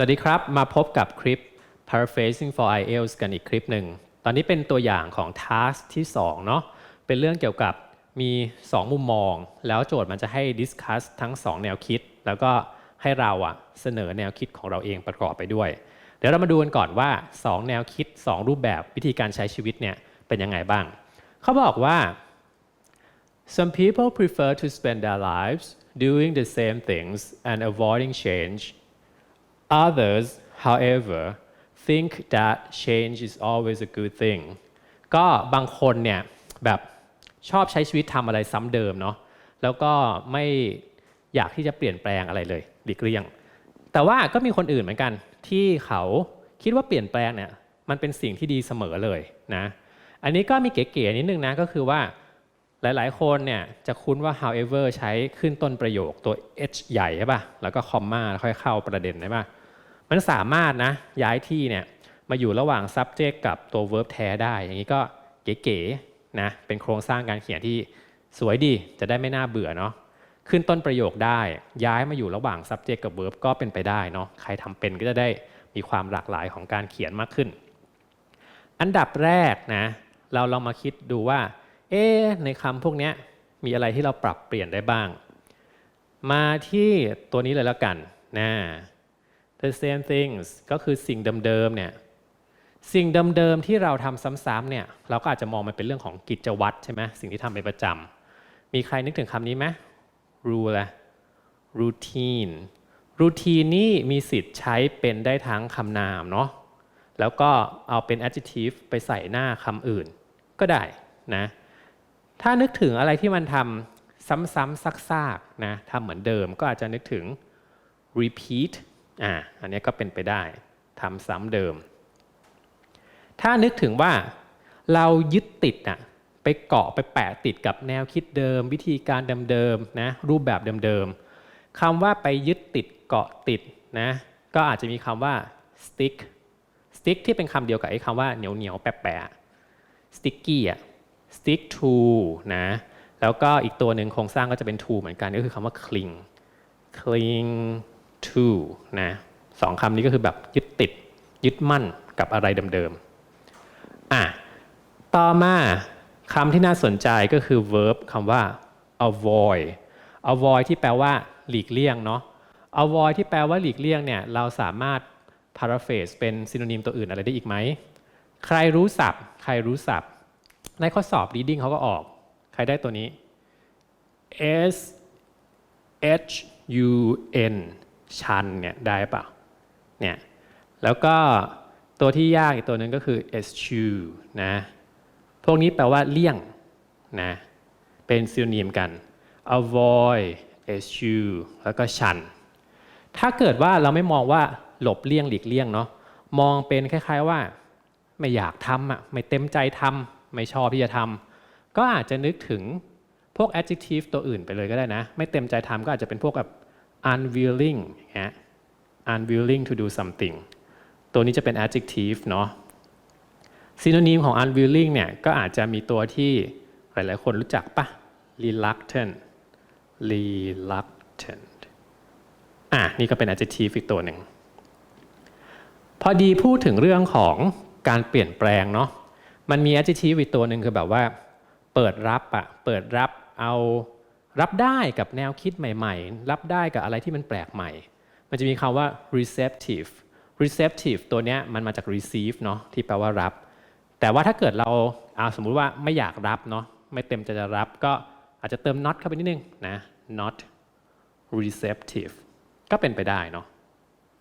สวัสดีครับ มาพบกับคลิป paraphrasing for IELTS กันอีกคลิปหนึ่ง ตอนนี้เป็นตัวอย่างของ task ที่2เนาะ เป็นเรื่องเกี่ยวกับมี 2 มุมมอง แล้วโจทย์มันจะให้ discuss ทั้ง 2 แนวคิด แล้วก็ให้เราอะเสนอแนวคิดของเราเองประกอบไปด้วย เดี๋ยวเรามาดูกันก่อนว่า 2 แนวคิด 2 รูปแบบวิธีการใช้ชีวิตเนี่ยเป็นยังไงบ้าง เขาบอกว่า Some people prefer to spend their lives doing the same things and avoiding change. Others, however, think that change is always a good thing. ก็บางคนเนี่ยแบบชอบใช้ชีวิตทำอะไรซ้ำเดิมเนาะแล้วก็ไม่อยากที่จะเปลี่ยนแปลงอะไรเลยหลีกเลี่ยง แต่ว่าก็มีคนอื่นเหมือนกันที่เขาคิดว่าเปลี่ยนแปลงเนี่ยมันเป็นสิ่งที่ดีเสมอเลยนะอันนี้ก็มีเก๋ๆนิดนึงนะก็คือว่าหลายๆ คนเนี่ยจะคุ้นว่า however ใช้ขึ้นต้นประโยคตัว h ใหญ่ใช่ป่ะแล้วก็คอมมาแล้วค่อยเข้าประเด็นใช่ป่ะ มันสามารถนะย้ายที่เนี่ยมาอยู่ระหว่าง subject กับตัว verb แท้ได้ อย่างนี้ก็เก๋ๆนะเป็นโครงสร้างการเขียนที่สวยดีจะได้ไม่น่าเบื่อเนาะขึ้นต้นประโยคได้ ย้ายมาอยู่ระหว่าง subject กับ verb ก็เป็นไปได้เนาะใครทำเป็นก็จะได้มีความหลากหลายของการเขียนมากขึ้น อันดับแรกนะเราลองมาคิดดูว่า เอ๊ในคำพวกนี้มีอะไรที่เราปรับเปลี่ยนได้บ้าง มาที่ตัวนี้เลยแล้วกันนะ the same things ก็คือสิ่งเดิมๆเนี่ยสิ่งเดิมๆที่เราทำซ้ำๆเนี่ยเราก็อาจจะมองมันเป็นเรื่องของกิจวัตรใช่ไหมสิ่งที่ทำเป็นประจำมีใครนึกถึงคำนี้ไหม rule ละ routine routine นี่มีสิทธิ์ใช้เป็นได้ทั้งคำนามเนาะแล้วก็เอาเป็น adjective ไปใส่หน้าคำอื่น ก็ได้นะถ้านึกถึงอะไรที่มันทำซ้ำๆซากๆนะทำเหมือนเดิมก็อาจจะนึกถึง repeat อ่าอันนี้ก็เป็นไปได้ทำซ้ำเดิม ถ้านึกถึงว่าเรายึดติดอะไปเกาะไปแปะติดกับแนวคิดเดิม วิธีการเดิมๆนะรูปแบบเดิมๆคำว่าไปยึดติดเกาะติดนะก็อาจจะมีคำว่า stick stick ที่เป็นคำเดียวกับไอ้คำว่าเหนียวเหนียวๆแปะ sticky อะ stick to นะแล้วก็อีกตัวหนึ่งโครงสร้างก็จะเป็น to เหมือนกันก็คือคำว่า cling cling to นะสองคำนี้ก็คือแบบยึดติด ยึดมั่นกับอะไรเดิมๆอะต่อมาคำที่น่าสนใจก็คือ verb คำว่า avoid avoid ที่แปลว่าหลีกเลี่ยงเนาะ avoid ที่แปลว่าหลีกเลี่ยงเนี่ยเราสามารถ paraphrase เป็นซิโนนิมตัวอื่นอะไรได้อีกไหม ใครรู้ศัพท์ ใครรู้ศัพท์ ในข้อสอบ reading เขาก็ออก ใครได้ตัวนี้ S H U N ชันเนี่ยได้เปล่าเนี่ยแล้วก็ตัวที่ยากอีกตัวหนึ่งก็คือ eschew นะพวกนี้แปลว่าเลี่ยงนะเป็นซิโนนิมกัน avoid eschew แล้วก็ชัน ถ้าเกิดว่าเราไม่มองว่าหลบเลี่ยงหลีกเลี่ยงเนาะมองเป็นคล้าย ๆว่า ไม่อยากทำอะไม่เต็มใจทำไม่ชอบที่จะทำก็อาจจะนึกถึงพวก adjective ตัวอื่นไปเลยก็ได้นะ ไม่เต็มใจทำก็อาจจะเป็นพวกแบบ unwilling อย่างเงี้ย unwilling to do something ตัวนี้จะเป็น adjective เนาะ synonym ของ unwilling เนี่ยก็อาจจะมีตัวที่หลาย ๆ คนรู้จักปะ reluctant reluctant อะนี่ก็เป็น adjective อีกตัวหนึ่ง พอดีพูดถึงเรื่องของการเปลี่ยนแปลงเนาะ มันมี adjective อีกตัวหนึ่งคือแบบว่า เปิดรับอะเปิดรับเอา รับได้กับแนวคิดใหม่ ๆ รับได้กับอะไรที่มันแปลกใหม่ มันจะมีคำว่า receptive receptive ตัวเนี้ยมันมาจาก receive เนาะที่แปลว่ารับ แต่ว่าถ้าเกิดเราเอาสมมุติว่าไม่อยากรับเนาะไม่เต็มใจจะรับก็อาจจะเติม not เข้าไปนิดนึงนะ not receptive ก็เป็นไปได้เนาะ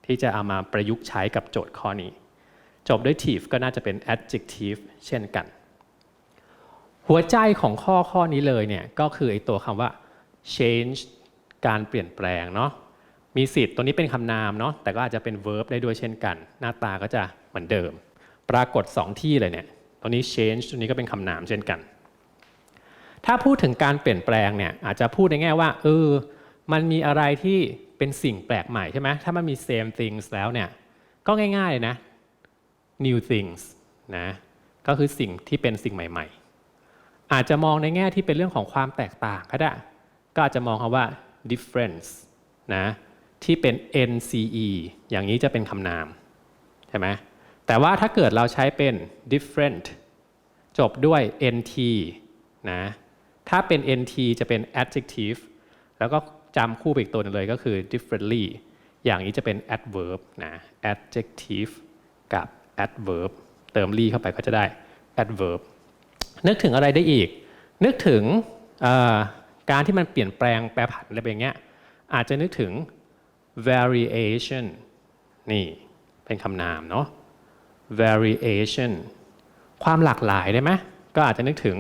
ที่จะเอามาประยุกต์ใช้กับโจทย์ข้อนี้ จบด้วย tive ก็น่าจะเป็น adjective เช่นกัน หัวใจของข้อข้อนี้เลยเนี่ยก็คือไอ้ตัวคำว่า change การเปลี่ยนแปลงเนาะมีสิทธิ์ตัวนี้เป็นคำนามเนาะแต่ก็อาจจะเป็น verb ได้ด้วยเช่นกัน หน้าตาก็จะเหมือนเดิม ปรากฏ 2 ที่เลยเนี่ยตัวนี้ change ตัวนี้ก็เป็นคำนามเช่นกัน ถ้าพูดถึงการเปลี่ยนแปลงเนี่ยอาจจะพูดในแง่ว่าเออมันมีอะไรที่เป็นสิ่งแปลกใหม่ใช่ไหมถ้ามันมี same things แล้วเนี่ยก็ง่ายๆเลยนะ new things นะก็คือสิ่งที่เป็นสิ่งใหม่ ๆ อาจจะมองในแง่ที่เป็นเรื่องของความแตกต่างก็ได้ ก็อาจจะมองคำว่า difference นะที่เป็น nce อย่างนี้จะเป็นคำนาม ใช่ไหมแต่ว่าถ้าเกิดเราใช้เป็น different จบด้วย nt นะถ้าเป็น nt จะเป็น adjective แล้วก็จำคู่ไปอีกตัวหนึงเลยก็คือ differently อย่างนี้จะเป็น adverb นะ adjective กับ adverb เติม ly เข้าไปก็จะได้ adverb นึกถึงอะไรได้อีก นึกถึง การที่มันเปลี่ยนแปลงแปรผันอะไรแบบเนี้ยอาจจะนึกถึง variation นี่เป็นคำนามเนาะ variation ความหลากหลายได้ไหมก็อาจจะนึกถึง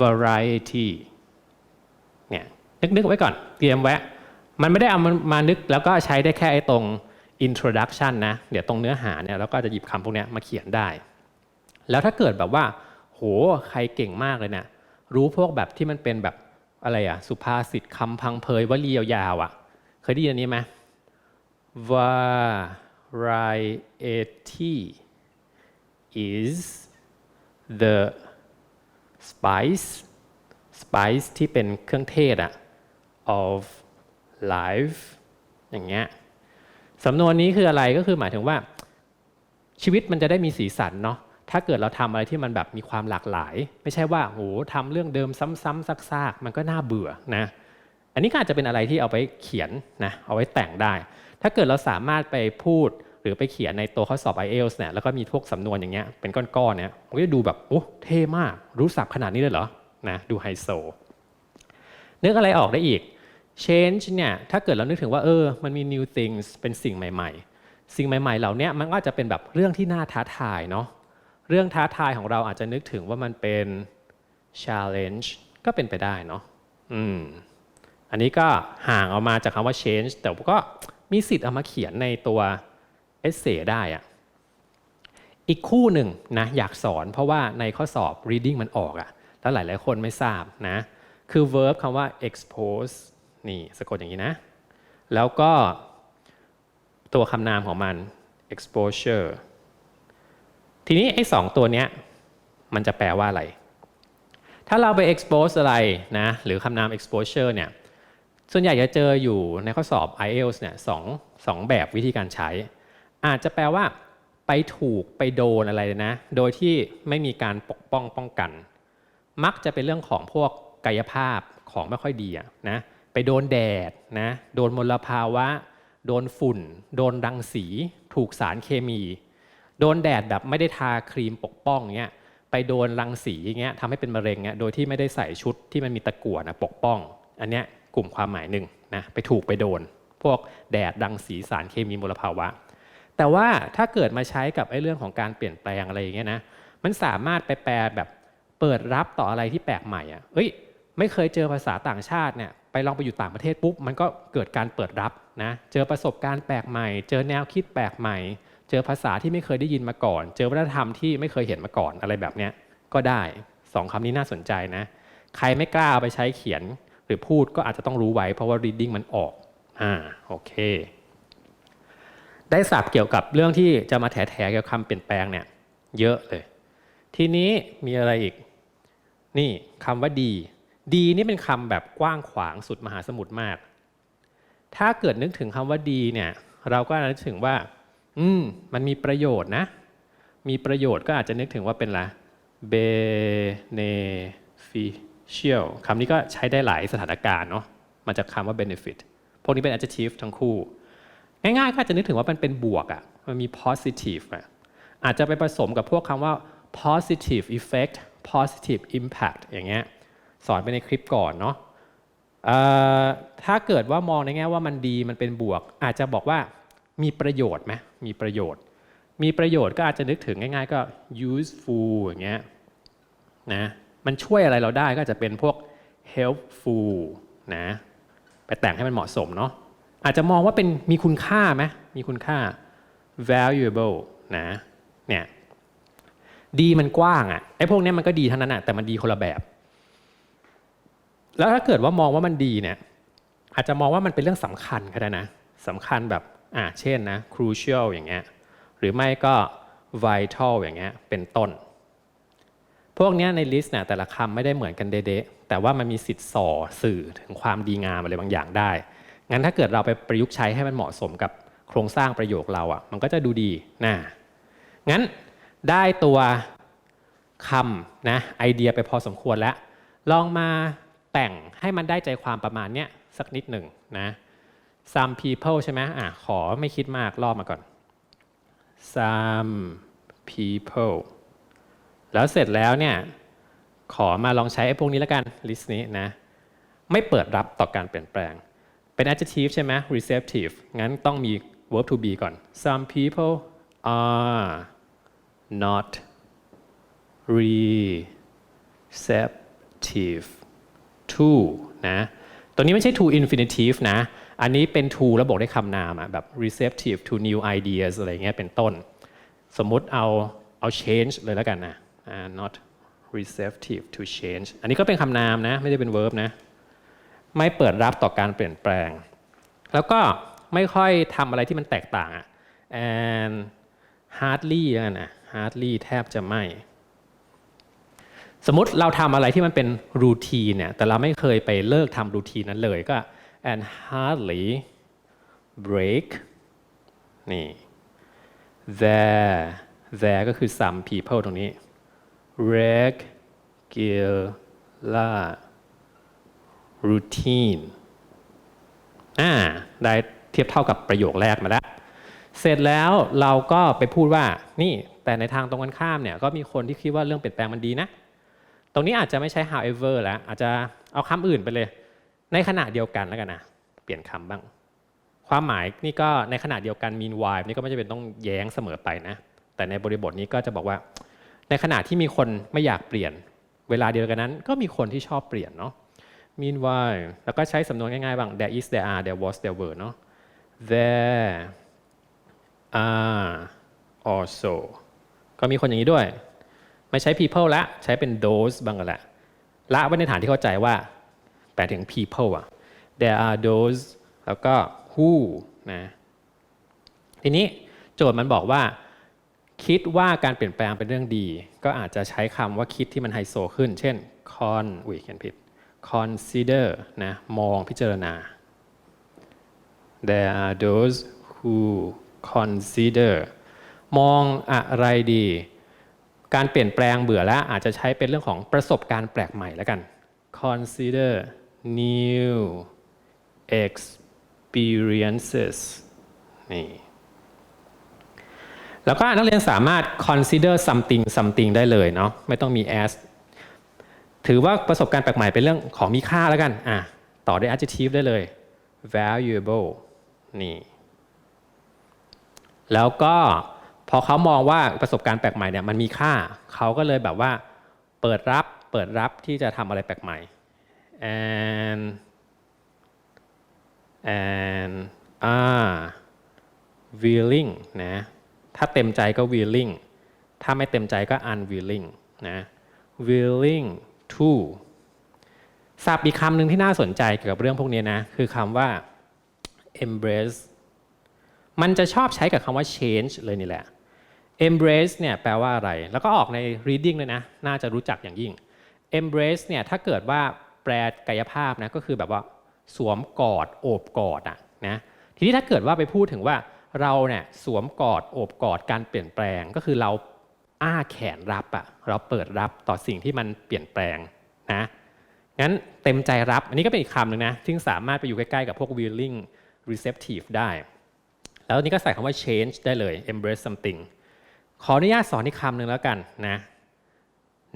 variety เนี่ยนึกนึกไว้ก่อนเตรียมแวะมันไม่ได้เอามานึกแล้วก็ใช้ได้แค่ไอ้ตรง introduction นะ เดี๋ยวตรงเนื้อหาเนี่ยเราก็จะหยิบคำพวกนี้มาเขียนได้ แล้วถ้าเกิดแบบว่า โห ใครเก่งมากเลยเนี่ยรู้พวกแบบที่มันเป็นแบบ อะไรอะสุภาษิตคำพังเพยวลียาวๆอะเคยได้ยินอันนี้ไหม variety is the spice spice ที่เป็นเครื่องเทศอะ of life อย่างเงี้ยสำนวนนี้คืออะไรก็คือหมายถึงว่า ชีวิตมันจะได้มีสีสันเนาะ ถ้าเกิดเราทำอะไรที่มันแบบมีความหลากหลาย ไม่ใช่ว่าโหทำเรื่องเดิมซ้ำๆซากๆ มันก็น่าเบื่อนะอันนี้ก็อาจจะเป็นอะไรที่เอาไปเขียนนะเอาไว้แต่งได้ ถ้าเกิดเราสามารถไปพูดหรือไปเขียนในตัวข้อสอบ IELTS เนี่ยแล้วก็มีพวกสำนวนอย่างเงี้ยเป็นก้อนๆเนี่ยมันก็จะดูแบบโอ้เท่มากรู้ศัพท์ขนาดนี้เลยเหรอนะดูไฮโซนึกอะไรออกได้อีก change เนี่ยถ้าเกิดเรานึกถึงว่าเออมันมี new things เป็นสิ่งใหม่ ๆ สิ่งใหม่ ๆ เหล่านี้มันก็จะเป็นแบบเรื่องที่น่าท้าทายเนาะ เรื่องท้าทายของเราอาจจะนึกถึงว่ามันเป็น challenge ก็เป็นไปได้เนาะอืมอันนี้ก็ห่างออกมาจากคำว่า change แต่ก็มีสิทธิ์เอามาเขียนในตัว essay ได้อะอีกคู่หนึ่งนะอยากสอนเพราะว่าในข้อสอบ reading มันออกอะแล้วหลาย ๆ คนไม่ทราบนะ คือ verb คำว่า expose นี่สะกดอย่างนี้นะ แล้วก็ตัวคำนามของมัน exposure ทีนี้ไอ้สองตัวเนี้ยมันจะแปลว่าอะไร ถ้าเราไป expose อะไรนะหรือคำนาม exposure เนี่ยส่วนใหญ่จะเจออยู่ในข้อสอบ IELTS เนี่ยสองสองแบบวิธีการใช้ อาจจะแปลว่า ไปถูกไปโดนอะไรนะ โดยที่ไม่มีการปกป้องป้องกัน มักจะเป็นเรื่องของพวกกายภาพของไม่ค่อยดีะนะไปโดนแดดนะโดนมลภาวะ โดนฝุ่น โดนรังสี ถูกสารเคมี โดนแดดแบบไม่ได้ทาครีมปกป้องเงี้ยไปโดนรังสีเงี้ยทำให้เป็นมะเร็งเงี้ยโดยที่ไม่ได้ใส่ชุดที่มันมีตะกั่วนะปกป้อง อันเนี้ยกลุ่มความหมายหนึ่งนะไปถูกไปโดน พวกแดดรังสีสารเคมีมลภาวะ แต่ว่าถ้าเกิดมาใช้กับไอ้เรื่องของการเปลี่ยนแปลงอะไรอย่างเงี้ยนะมันสามารถไปแปลแบบเปิดรับต่ออะไรที่แปลกใหม่อะเอ้ยไม่เคยเจอภาษาต่างชาติเนี่ยไปลองไปอยู่ต่างประเทศปุ๊บมันก็เกิดการเปิดรับนะเจอประสบการณ์แปลกใหม่ เจอแนวคิดแปลกใหม่ เจอภาษาที่ไม่เคยได้ยินมาก่อน เจอวัฒนธรรมที่ไม่เคยเห็นมาก่อนอะไรแบบเนี้ยก็ได้สองคำนี้น่าสนใจนะ ใครไม่กล้าเอาไปใช้เขียนหรือพูดก็อาจจะต้องรู้ไว้เพราะว่า reading มันออกอ่าโอเค ได้ศัพท์เกี่ยวกับเรื่องที่จะมาแถๆเกี่ยวกับคำเปลี่ยนแปลงเนี่ยเยอะเลย ทีนี้มีอะไรอีก นี่คำว่าดีดีนี่เป็นคำแบบกว้างขวางสุดมหาสมุทรมาก ถ้าเกิดนึกถึงคำว่าดีเนี่ยเราก็นึกถึงว่า อืม มันมีประโยชน์นะ มีประโยชน์ก็อาจจะนึกถึงว่าเป็นละ beneficial คำนี้ก็ใช้ได้หลายสถานการณ์เนาะมาจากคำว่า benefit พวกนี้เป็น adjective ทั้งคู่ ง่ายๆก็จะนึกถึงว่ามันเป็นบวกอะ่ะมันมี positive อะอาจจะไปผสมกับพวกคำว่า positive effect positive impact อย่างเงี้ยสอนไปในคลิปก่อนเนาะถ้าเกิดว่ามองในแง่ว่ามันดีมันเป็นบวก อาจจะบอกว่า มีประโยชน์ไหมมีประโยชน์ มีประโยชน์ก็อาจจะนึกถึงง่ายๆ ก็ useful อย่างเงี้ยนะมันช่วยอะไรเราได้ก็จะเป็นพวก helpful นะไปแต่งให้มันเหมาะสมเนาะอาจจะมองว่าเป็นมีคุณค่าไหมมีคุณค่า valuable นะเนี่ยดีมันกว้างอะ่ะไอ้พวกนี้มันก็ดีทั้งนั้นอะ่ะแต่มันดีคนละแบบ แล้วถ้าเกิดว่ามองว่ามันดีเนี่ยอาจจะมองว่ามันเป็นเรื่องสำคัญก็ได้นะสำคัญแบบ อ่าเช่นนะ crucial อย่างเงี้ยหรือไม่ก็ vital อย่างเงี้ยเป็นต้น พวกเนี้ยในลิสต์เนี่ยแต่ละคำไม่ได้เหมือนกันเด๊ะๆแต่ว่ามันมีสิทธิ์ส่อสื่อถึงความดีงามอะไรบางอย่างได้ งั้นถ้าเกิดเราไปประยุกต์ใช้ให้มันเหมาะสมกับโครงสร้างประโยคเราอะมันก็จะดูดีนะงั้นได้ตัวคำนะไอเดียไปพอสมควรแล้ว ลองมาแต่งให้มันได้ใจความประมาณเนี้ยสักนิดหนึ่งนะ some people ใช่ไหมอะขอไม่คิดมากรอบมาก่อน some people แล้วเสร็จแล้วเนี่ย ขอมาลองใช้ไอ้พวกนี้แล้วกัน list นี้นะ ไม่เปิดรับต่อการเปลี่ยนแปลง เป็น adjective ใช่ไหม receptive งั้นต้องมี verb to be ก่อน some people are not receptive to นะ ตัวนี้ไม่ใช่ to infinitive นะ อันนี้เป็น to แล้วบอกได้คำนามอะแบบ receptive to new ideas อะไรเงี้ยเป็นต้น สมมุติเอาเอา change เลยแล้วกันนะ not receptive to change อันนี้ก็เป็นคำนามนะ ไม่ได้เป็น verb นะ ไม่เปิดรับต่อการเปลี่ยนแปลง แล้วก็ไม่ค่อยทำอะไรที่มันแตกต่างอะ and hardly แล้วกันนะ hardly แทบจะไม่ สมมติเราทำอะไรที่มันเป็นรูทีนเนี่ยแต่เราไม่เคยไปเลิกทำรูทีนนั้นเลยก็ and hardly break นี่ there there ก็คือ some people ตรงนี้ regular routine อ่า ได้เทียบเท่ากับประโยคแรกมาแล้ว เสร็จแล้วเราก็ไปพูดว่า นี่ แต่ในทางตรงกันข้ามเนี่ย ก็มีคนที่คิดว่าเรื่องเปลี่ยนแปลงมันดีนะ ตรงนี้อาจจะไม่ใช่ however แล้ว อาจจะเอาคำอื่นไปเลย ในขณะเดียวกันแล้วกันนะเปลี่ยนคำบ้าง ความหมายนี่ก็ในขณะเดียวกัน meanwhile นี่ก็ไม่จำเป็นต้องแย้งเสมอไปนะ แต่ในบริบทนี้ก็จะบอกว่า ในขณะที่มีคนไม่อยากเปลี่ยน เวลาเดียวกันนั้น ก็มีคนที่ชอบเปลี่ยนเนาะ meanwhile แล้วก็ใช้สำนวนง่ายๆบ้าง there is there are there was there were เนาะ there are also ก็มีคนอย่างนี้ด้วย ไม่ใช้ people ละใช้เป็น those บ้างก็แหละละไว้ในฐานที่เข้าใจว่า แปลถึง people อะ there are those แล้วก็ who นะทีนี้โจทย์มันบอกว่า คิดว่าการเปลี่ยนแปลงเป็นเรื่องดี ก็อาจจะใช้คำว่าคิดที่มันไฮโซขึ้น เช่น con อุ้ยเขียนผิด consider นะมองพิจารณา there are those who consider มองอะไรดี การเปลี่ยนแปลงเบื่อแล้วอาจจะใช้เป็นเรื่องของประสบการณ์แปลกใหม่แล้วกัน consider new experiences นี่แล้วก็นักเรียนสามารถ consider something something ได้เลยเนาะไม่ต้องมี as ถือว่าประสบการณ์แปลกใหม่เป็นเรื่องของมีค่าแล้วกันอะต่อด้วย adjective ได้เลย valuable นี่ แล้วก็พอเขามองว่าประสบการณ์แปลกใหม่เนี่ยมันมีค่า เขาก็เลยแบบว่า เปิดรับเปิดรับที่จะทำอะไรแปลกใหม่ and and are willing นะ ถ้าเต็มใจก็ willing ถ้าไม่เต็มใจก็ unwilling นะ willing to ศัพท์อีกคำหนึ่งที่น่าสนใจเกี่ยวกับเรื่องพวกนี้นะ คือคำว่า embrace มันจะชอบใช้กับคำว่า change เลยนี่แหละ embrace เนี่ยแปลว่าอะไร แล้วก็ออกใน reading เลยนะ น่าจะรู้จักอย่างยิ่ง embrace เนี่ยถ้าเกิดว่า แปลกายภาพนะก็คือแบบว่าสวมกอดโอบกอดอะนะทีนี้ถ้าเกิดว่าไปพูดถึงว่าเราเนี่ยสวมกอดโอบกอดการเปลี่ยนแปลงก็คือเราอ้าแขนรับอะเราเปิดรับต่อสิ่งที่มันเปลี่ยนแปลงนะงั้นเต็มใจรับอันนี้ก็เป็นอีกคำหนึ่งนะที่สามารถไปอยู่ใกล้ๆกับพวก willing receptive ได้ แล้วนี้ก็ใส่คำว่า change ได้เลย embrace something ขออนุญาตสอนอีกคำหนึ่งแล้วกันนะ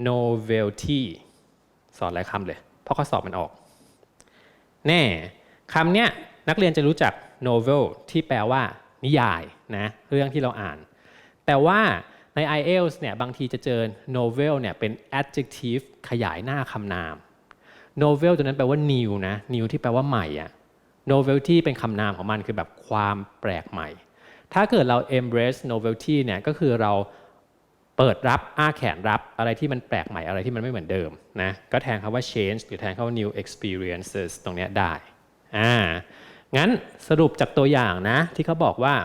novelty สอนหลายคำเลย เพราะข้อสอบมันออก แน่คำเนี้ยนักเรียนจะรู้จัก novel ที่แปลว่า นิยายนะเรื่องที่เราอ่าน แต่ว่าใน IELTS เนี่ยบางทีจะเจอ novel เนี่ยเป็น adjective ขยายหน้าคำนาม novel ตัวนั้นแปลว่า new นะ new ที่แปลว่าใหม่อะ novelty เป็นคำนามของมันคือแบบความแปลกใหม่ ถ้าเกิดเรา embrace novelty เนี่ยก็คือเรา เปิดรับอ้าแขนรับอะไรที่มันแปลกใหม่อะไรที่มันไม่เหมือนเดิมนะก็แทนคำว่า change หรือแทนคำว่า new experiences ตรงนี้ได้อ่างั้นสรุปจากตัวอย่างนะที่เขาบอกว่า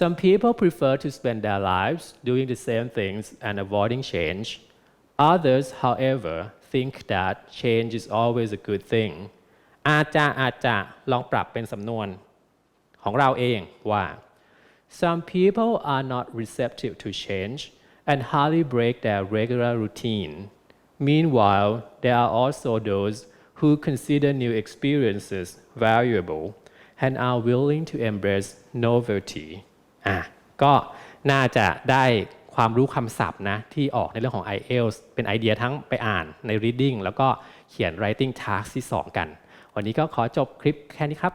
Some people prefer to spend their lives doing the same things and avoiding change. Others, however, think that change is always a good thing อาจจะอาจจะลองปรับเป็นสำนวนของเราเองว่า Some people are not receptive to change and hardly break their regular routine. Meanwhile, there are also those who consider new experiences valuable and are willing to embrace novelty. อ่ะก็น่าจะได้ความรู้คำศัพท์นะ ที่ออกในเรื่องของ IELTS เป็นไอเดียทั้งไปอ่านใน reading แล้วก็เขียน writing task ที่ 2 กัน วันนี้ก็ขอจบคลิปแค่นี้ครับ